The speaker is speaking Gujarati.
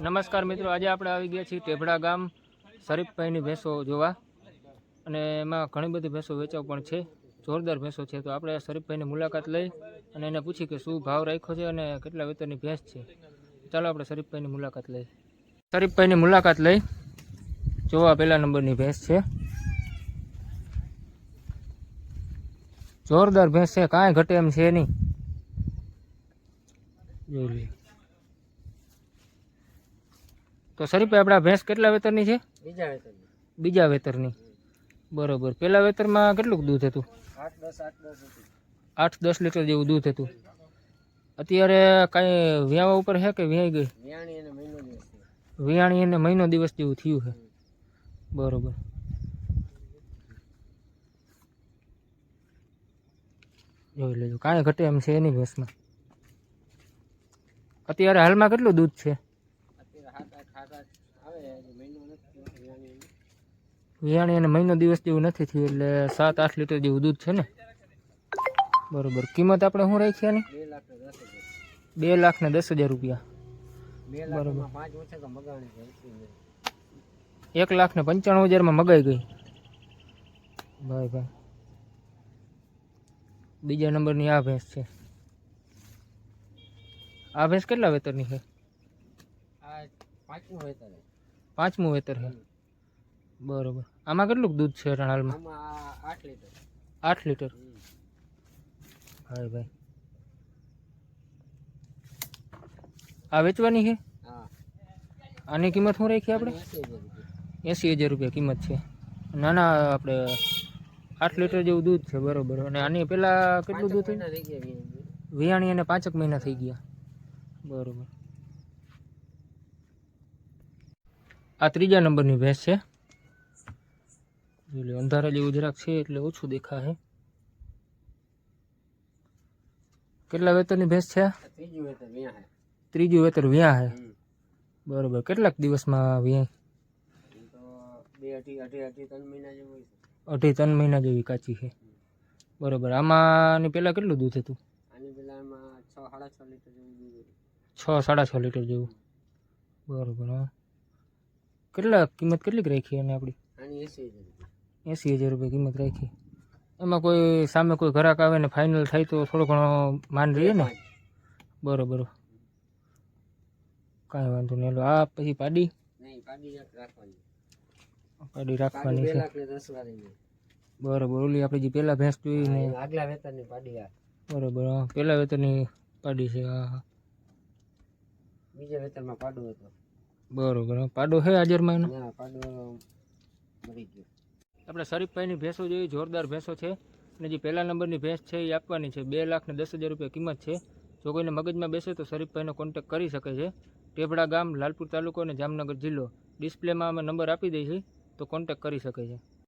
નમસ્કાર મિત્રો, આજે આપણે આવી ગયા છીએ ટેભડા ગામ શરીફભાઈની ભેંસો જોવા. અને એમાં ઘણી બધી ભેંસો વેચાવ પણ છે, જોરદાર ભેંસો છે. તો આપણે શરીફભાઈની મુલાકાત લઈ અને એને પૂછી કે શું ભાવ રાખ્યો છે અને કેટલા વેતરની ભેંસ છે. ચાલો આપણે શરીફભાઈની મુલાકાત લઈ. શરીફભાઈની મુલાકાત લઈ. જોવા પહેલા નંબરની ભેંસ છે. જોરદાર ભેંસ છે, કાંઈ ઘટે એમ છે નહીં. જોઈ લઈએ તો શરીફભાઈ આપણા ભેંસ કેટલા વેતરની છે? બીજા વેતરની. બીજા વેતરની. બરોબર. પહેલા વેતરમાં કેટલું દૂધ હતું? આઠ દસ આઠ દસ હતી. આઠ દસ લીટર જેવું દૂધ હતું. અત્યારે કાંઈ વ્યાવા ઉપર છે કે વ્યાઈ ગઈ? વિયાણી અને વિયાણી એને મહિનો દિવસ જેવું થયું છે બરોબર. જોઈ લેજો. કાંઈ ઘટે એમ છે એની ભેંસમાં. અત્યારે હાલમાં કેટલું દૂધ છે અત્યારે સાત આઠ સાત આઠ આવે હજી મહિનો નથી થયો વિયાણી એને. વિયાણી એને મહિનો દિવસ જેવું નથી થયું એટલે સાત આઠ લીટર જેવું દૂધ છે ને. બરોબર. કિંમત આપણે શું રાખી આની? બે લાખ ને દસ હજાર. રૂપિયા. બે લાખમાં પાંચ ઓછા તો મગાણી છે એટલી નહીં. એક લાખ ને પંચાણું હજારમાં મગાઈ ગઈ. ભાઈ ભાઈ. બીજા નંબરની આ ભેંસ છે. આ ભેંસ કેટલા વેતરની છે? પાંચમું વેતન છે. પાંચમું વેતર છે. બરોબર. આમાં કેટલું દૂધ છે રણાલમાં આઠ લીટર. આઠ લીટર? હા ભાઈ. આ વેચવાની છે? હા. આની કિંમત શું રાખી આપણે? એંસી હજાર રૂપિયા. કિંમત છે. નાના આપણે આઠ લીટર જેવું દૂધ છે બરોબર. અને આની પહેલાં કેટલું દૂધ. વિયાણી અને પાંચક મહિના થઈ ગયા. બરોબર. આ ત્રીજા નંબરની ભેંસ છે. જોઈ લો અંધારા જેવું જરાક છે એટલે ઓછું દેખાય કેટલા વેતરની ભેંસ છે આ? આ ત્રીજું વેતન વિયા છે ત્રીજું વેતર વ્યાં છે હમ. બરોબર કેટલાક દિવસમાં વ્યાય એમ તો બે અઢી અઢી અઢી ત્રણ મહિના જેવું હોય છે. અઢી ત્રણ મહિના જેવી કાચી છે. બરોબર આમાંની પહેલાં કેટલું દૂધ હતું? આની પેલા એમાં છ સાડા છ લીટર જેવું દૂધ હતું. છ સાડા છ લીટર જેવું. બરોબર હા. કેટલા કિંમત કેટલીક રાખી અને આપણી? આની એંસી હજાર રૂપિયા. એંસી હજાર રૂપિયા કિંમત રાખી. એમાં કોઈ સામે કોઈ ઘરાક આવે ને ફાઇનલ થાય તો થોડો ઘણો માન રહીએ ને? બરોબર. કાંઈ વાંધો નહીં. એટલે આ પછી પાડી. પાડી રાખવાની. છે. બરોબર. ઓલી આપણે જે પહેલાં ભેંસ જોઈ ને. આગલા વેતનની પાડી બરોબર પહેલાં વેતરની પાડી છે હા હા. બીજા વેતનમાં પાડું હતો. બરોબર પાડો છે હાજરમાં એનો? પાડો મરી ગયો. આપણે શરીફભાઈની ભેંસો જેવી જોરદાર ભેંસો છે અને જે પહેલા નંબરની ભેંસ છે એ આપવાની છે. બે લાખ ને દસ હજાર રૂપિયા કિંમત છે. જો કોઈને મગજમાં બેસે તો શરીફભાઈનો કોન્ટેક કરી શકે છે. ટેભડા ગામ લાલપુર તાલુકો અને જામનગર જિલ્લો. ડિસ્પ્લેમાં અમે નંબર આપી દઈએ છીએ તો કોન્ટેક કરી શકે છે.